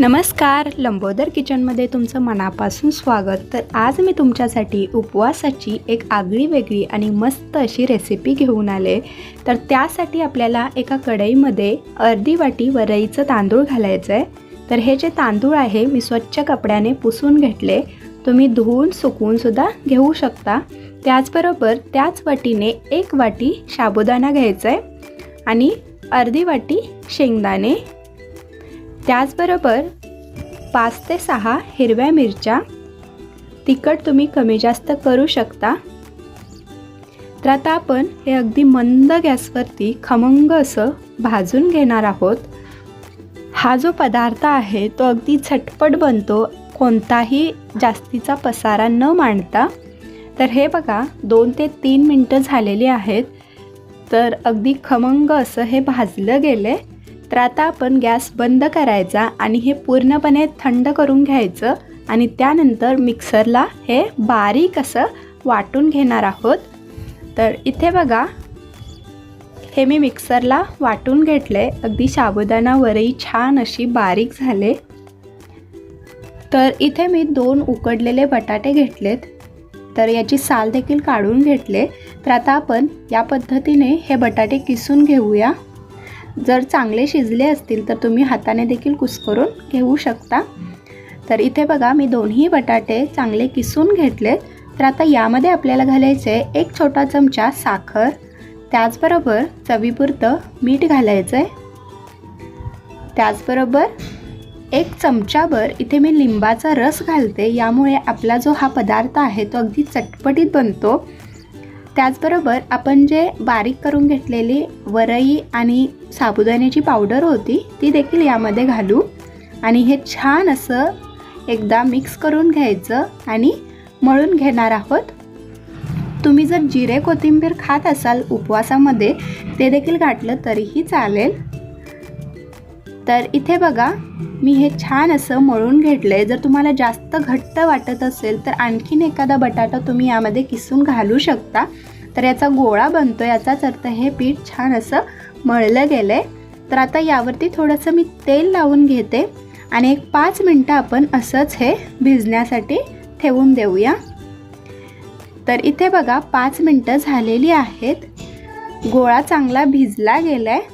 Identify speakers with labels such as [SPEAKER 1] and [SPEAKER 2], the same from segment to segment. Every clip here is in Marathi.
[SPEAKER 1] नमस्कार लंबोदर किचनमध्ये तुमचं मनापासून स्वागत. तर आज मी तुमच्यासाठी उपवासाची एक आगळी वेगळी आणि मस्त अशी रेसिपी घेऊन आले. तर त्यासाठी आपल्याला एका कढईमध्ये अर्धी वाटी वरईचं तांदूळ घालायचं आहे तर हे जे तांदूळ आहे मी स्वच्छ कपड्याने पुसून घेतले. तुम्ही धुवून सुकवूनसुद्धा घेऊ शकता. त्याचबरोबर त्याच वाटीने एक वाटी साबुदाणा घ्यायचा आहे आणि अर्धी वाटी शेंगदाणे त्याचबरोबर पाच ते सहा हिरव्या मिरच्या. तिखट तुम्ही कमी जास्त करू शकता. तर आता आपण हे अगदी मंद गॅसवरती खमंग असं भाजून घेणार आहोत. हा जो पदार्थ आहे तो अगदी झटपट बनतो कोणताही जास्तीचा पसारा न मांडता. तर हे बघा दोन ते तीन मिनटं झालेली आहेत. तर अगदी खमंग असं हे भाजलं गेले तर आता आपण गॅस बंद करायचा आणि हे पूर्णपणे थंड करून घ्यायचं आणि त्यानंतर मिक्सरला हे बारीक असं वाटून घेणार आहोत. तर इथे बघा हे मी मिक्सरला वाटून घेतले. अगदी साबुदाणावरही छान अशी बारीक झाले. तर इथे मी दोन उकडलेले बटाटे घेतलेत. तर याची साल देखील काढून घेतले. तर आता आपण या पद्धतीने हे बटाटे किसून घेऊया. जर चांगले शिजले असतील तर तुम्ही हाताने देखील कुस्करून घेऊ शकता. तर इथे बघा मी दोन्ही बटाटे चांगले किसून घेतले. तर आता यामध्ये आपल्याला घालायचे एक छोटा चमचा साखर त्याचबरोबर चवीपुरतं मीठ घालायचं आहे त्याचबरोबर एक चमचाभर इथे मी लिंबाचा रस घालते. यामुळे आपला जो हा पदार्थ आहे तो अगदी चटपटीत बनतो. त्याचबरोबर आपण जे बारीक करून घेतलेली वरई आणि साबुदाण्याची पावडर होती ती देखील यामध्ये घालू. आणि हे छान असं एकदा मिक्स करून घ्यायचं आणि मळून घेणार आहोत. तुम्ही जर जिरे कोथिंबीर खात असाल उपवासामध्ये ते देखील घातलं तरीही चालेल. तर इथे बघा मी हे छान असं मळून घेतलं आहे जर तुम्हाला जास्त घट्ट वाटत असेल तर आणखीन एखादा बटाटा तुम्ही यामध्ये किसून घालू शकता. तर याचा गोळा बनतो याचाच अर्थ हे पीठ छान असं मळलं गेलं आहे तर आता यावरती थोडंसं मी तेल लावून घेते आणि एक पाच मिनटं आपण असंच हे भिजण्यासाठी ठेवून देऊया. तर इथे बघा पाच मिनटं झालेली आहेत. गोळा चांगला भिजला गेला आहे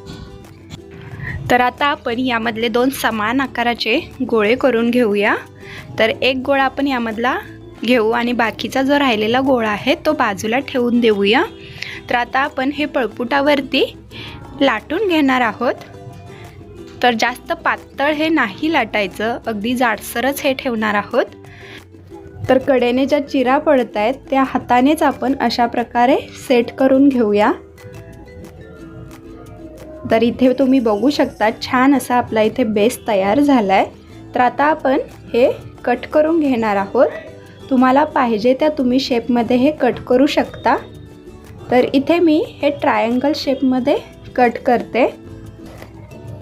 [SPEAKER 1] तर आता आपण यामधले दोन समान आकाराचे गोळे करून घेऊया. तर एक गोळा आपण यामधला घेऊ आणि बाकीचा जो राहिलेला गोळा आहे तो बाजूला ठेवून देऊया. तर आता आपण हे पळपुटावरती लाटून घेणार आहोत. तर जास्त पातळ हे नाही लाटायचं अगदी जाडसरच हे ठेवणार आहोत. तर कडेने ज्या चिरा पडत आहेत त्या हातानेच आपण अशा प्रकारे सेट करून घेऊया. तर इथे तुम्ही बघू शकता छान असा आपला इथे बेस तयार झाला आहे तर आता आपण हे कट करून घेणार आहोत. तुम्हाला पाहिजे त्या तुम्ही शेपमध्ये हे कट करू शकता. तर इथे मी हे ट्रायंगल शेपमध्ये कट करते.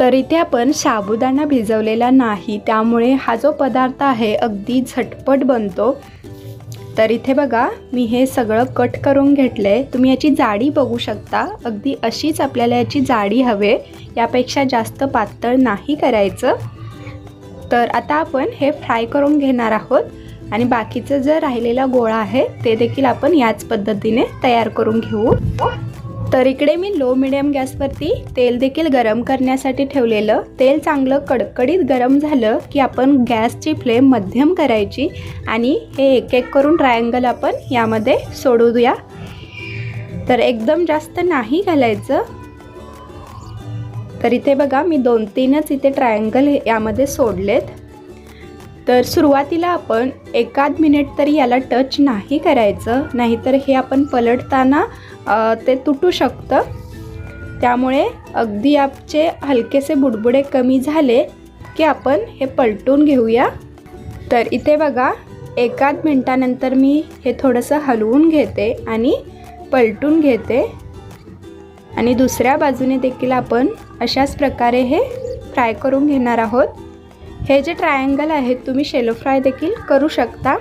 [SPEAKER 1] तर इथे आपण साबुदाणा भिजवलेला नाही त्यामुळे हा जो पदार्थ आहे अगदी झटपट बनतो. तर इथे बघा मी हे सगळं कट करून घेतलं आहे तुम्ही याची जाडी बघू शकता. अगदी अशीच आपल्याला याची जाडी हवे. यापेक्षा जास्त पातळ नाही करायचं. तर आता आपण हे फ्राय करून घेणार आहोत. आणि बाकीचं जर राहिलेला गोळा आहे ते देखील आपण याच पद्धतीने तयार करून घेऊ. तर इकडे मी लो मिडियम गॅसवरती तेल देखील गरम करण्यासाठी ठेवलेलं. तेल चांगलं कडकडीत गरम झालं की आपण गॅसची फ्लेम मध्यम करायची आणि हे एक एक करून ट्रायंगल आपण यामध्ये सोडू द्या तर एकदम जास्त नाही घालायचं. तर इथे बघा मी दोन तीनच इथे ट्रायंगल यामध्ये सोडलेत. तर सुरुवातीला आपण एकाद मिनिट तरी याला टच नाही करायचं नाहीतर हे आपण पलटताना ते तुटू शकतं. त्यामुळे अगदी आपचे हलकेसे बुडबुडे कमी झाले की आपण हे पलटून घेऊया. तर इथे बघा एकाद मिनटानंतर मी हे थोडंसं हलवून घेते आणि पलटून घेते. आणि दुसऱ्या बाजूने देखील आपण अशाच प्रकारे हे फ्राय करून घेणार आहोत. हे जे ट्रायंगल आहेत तुम्ही शेलो फ्राय देखील करू शकता.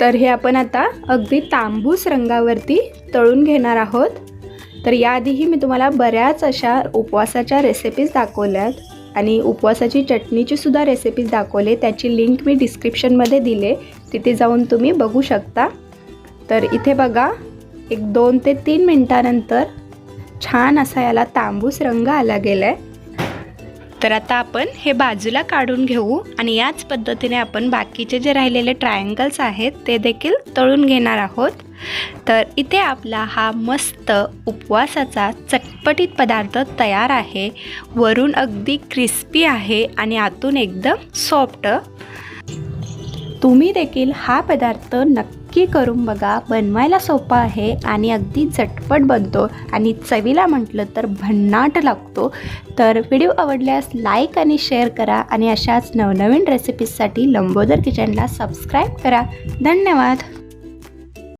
[SPEAKER 1] तर हे आपण आता अगदी तांबूस रंगावरती तळून घेणार आहोत. तर याआधीही मी तुम्हाला बऱ्याच अशा उपवासाच्या रेसिपीज दाखवल्यात आणि उपवासाची चटणीची सुद्धा रेसिपीज दाखवले. त्याची लिंक मी डिस्क्रिप्शनमध्ये दिले. तिथे जाऊन तुम्ही बघू शकता. तर इथे बघा एक दोन ते तीन मिनटानंतर छान असा याला तांबूस रंग आला गेला आहे तर आता आपण हे बाजूला काढून घेऊ आणि याच पद्धतीने आपण बाकीचे जे राहिलेले ट्रायंगल्स आहेत ते देखील तळून घेणार आहोत. तर इथे आपला हा मस्त उपवासाचा चटपटीत पदार्थ तयार आहे. वरून अगदी क्रिस्पी आहे आणि आतून एकदम सॉफ्ट तुम्ही देखील हा पदार्थ नक्की नक्की करून बघा. बनवायला सोपा आहे आणि अगदी झटपट बनतो. आणि चवीला म्हटलं तर भन्नाट लागतो. तर व्हिडिओ आवडल्यास लाईक आणि शेअर करा आणि अशाच नवनवीन रेसिपीजसाठी लंबोदर किचनला सबस्क्राईब करा. धन्यवाद.